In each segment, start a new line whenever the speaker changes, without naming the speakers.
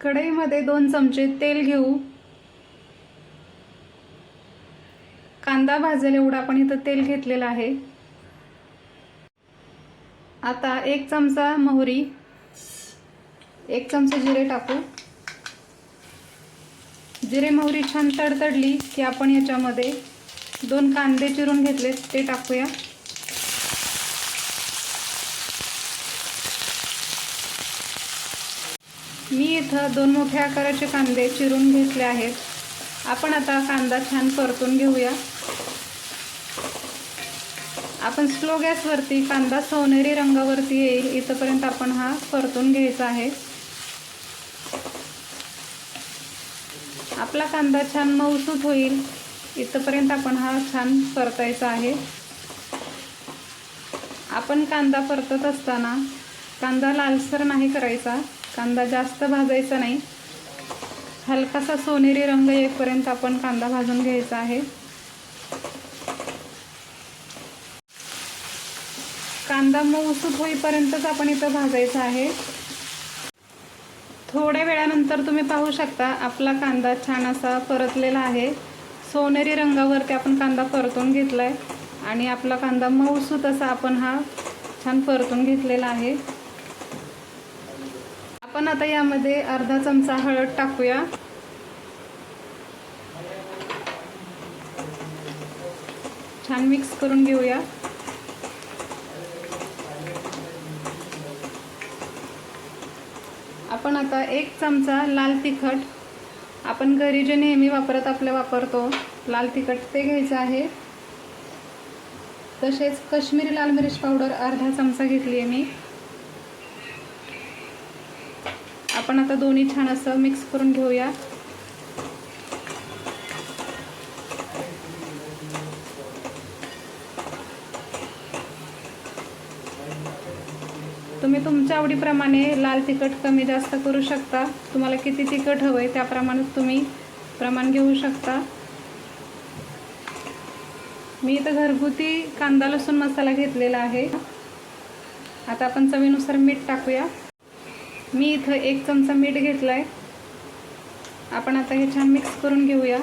कढईमध्ये दोन चमचे तेल घेऊ. कांदा भाजेल एवढा आपण इथं तेल घेतलेलं आहे. आता एक चमचा मोहरी एक चमचा जिरे टाकू. जिरे मोहरी छान तडतडली की आपण याच्यामध्ये दोन कांदे चिरून घेतले ते टाकूया. मी इथं दोन मोठ्या आकाराचे कांदे चिरून घेतले आहेत. आपण आता कांदा छान परतून घेऊया. आपण स्लो गॅसवरती कांदा सोनेरी रंगावरती येईल. इथंपर्यंत आपण हा परतून घ्यायचा आहे. आपला कांदा छान मऊसूत होईल. इथंपर्यंत आपण हा छान परतायचा आहे. आपण कांदा परतत असताना कांदा लालसर नाही करायचा. कांदा जास्त भाजायचा नाही. हलकासा सोनेरी रंग येईपर्यंत आपण कांदा भाजून घ्यायचा आहे. कांदा मऊसूत होईपर्यंतच आपण इथं भाजायचा आहे. थोड्या वेळानंतर तुम्ही पाहू शकता आपला कांदा छान असा परतलेला आहे. सोनेरी रंगावरती आपण कांदा परतून घेतला आहे आणि आपला कांदा मऊसूत असा आपण हा छान परतून घेतलेला आहे. आपण आता यामध्ये अर्धा चमचा हळद टाकूया. छान मिक्स करून घेऊया. आपण आता एक चमचा लाल तिखट. आपण घरी जे नेहमी वापरत आपलं वापरतो लाल तिखट ते घ्यायचं आहे. तसेच कश्मीरी लाल मिरच पावडर अर्धा चमचा घेतली आहे मी. आपण आता दोन्ही छान असं मिक्स करून घेऊया. तुम्ही तुमच्या आवडीप्रमाणे लाल तिखट कमी जास्त करू शकता. तुम्हाला किती तिखट हवं आहे त्याप्रमाणे तुम्ही प्रमाण घेऊ शकता. मी इथं घरगुती कांदा लसूण मसाला घेतलेला आहे. आता आपण चवीनुसार मीठ टाकूया. मी इथं एक चमचा मीठ घेतला आहे आपण आता हे छान मिक्स करून घेऊया.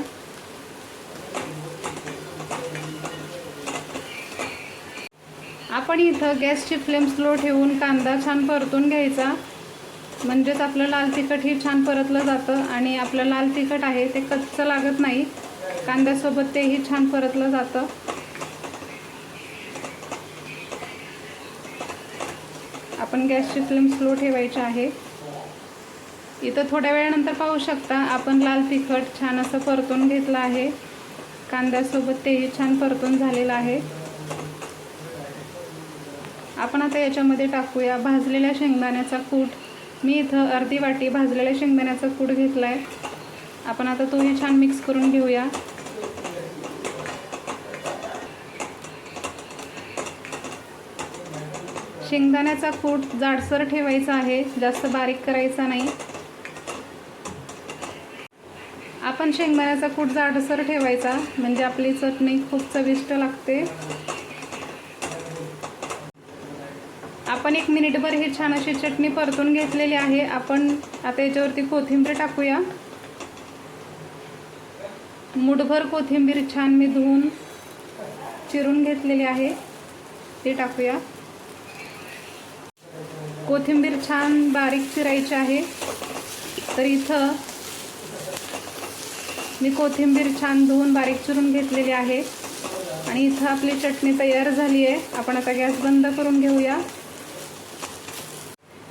आपण इथं गॅसची फ्लेम स्लो ठेवून कांदा छान परतून घ्यायचा. म्हणजेच आपलं लाल तिखटही छान परतलं जातं आणि आपलं लाल तिखट आहे ते कच्चं लागत नाही. कांद्यासोबत तेही छान परतलं जातं. आपण गॅसची फ्लेम स्लो ठेवायची आहे. इथं थोड्या वेळानंतर पाहू शकता आपण लाल तिखट छान असं परतून घेतलं आहे. कांद्यासोबत तेही छान परतून झालेलं आहे. आपण आता याच्यामध्ये टाकूया भाजलेल्या शेंगदाण्याचा कूट. मी इथं अर्धी वाटी भाजलेल्या शेंगदाण्याचा कूट घेतला आहे आपण आता तोही छान मिक्स करून घेऊया. शेंगदाण्याचा कूट जाडसर ठेवायचा आहे. जास्त बारीक करायचा नाही. आपण शेंगदाण्याचा कूट जाडसर ठेवायचा. म्हणजे आपली चटणी खूप चविष्ट लागते. आपण एक मिनिटभर ही छान अशी चटणी परतून घेतलेली आहे. आपण आता याच्यावरती कोथिंबीर टाकूया. मुठभर कोथिंबीर छान मी धुवून चिरून घेतलेली आहे. ती टाकूया. कोथिंबीर छान बारीक चिरायची आहे. तर इथं मी कोथिंबीर छान धुवून बारीक चिरून घेतलेली आहे. आणि इथं आपली चटणी तयार झाली आहे. आपण आता गॅस बंद करून घेऊया.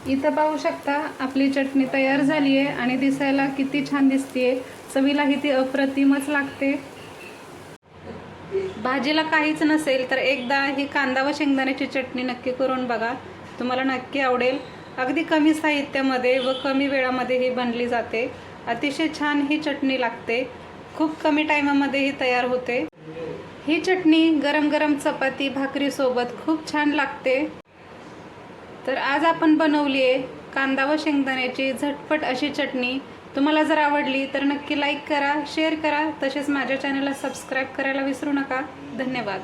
इथं पाहू शकता आपली चटणी तयार झाली आहे आणि दिसायला किती छान दिसते चवीलाही ती अप्रतिमच लागते. भाजीला काहीच नसेल तर एकदा ही कांदा व शेंगदाण्याची चटणी नक्की करून बघा. तुम्हाला नक्की आवडेल. अगदी कमी साहित्यामध्ये व कमी वेळामध्ये ही बनली जाते. अतिशय छान ही चटणी लागते. खूप कमी टायमामध्ये ही तयार होते. ही चटणी गरम गरम चपाती भाकरीसोबत खूप छान लागते. तर आज आपण बनवली आहे कांदा व शेंगदाण्याची झटपट अशी चटणी. तुम्हाला जर आवडली तर नक्की लाईक करा शेअर करा. तसेच माझ्या चॅनलला सबस्क्राईब करायला विसरू नका. धन्यवाद.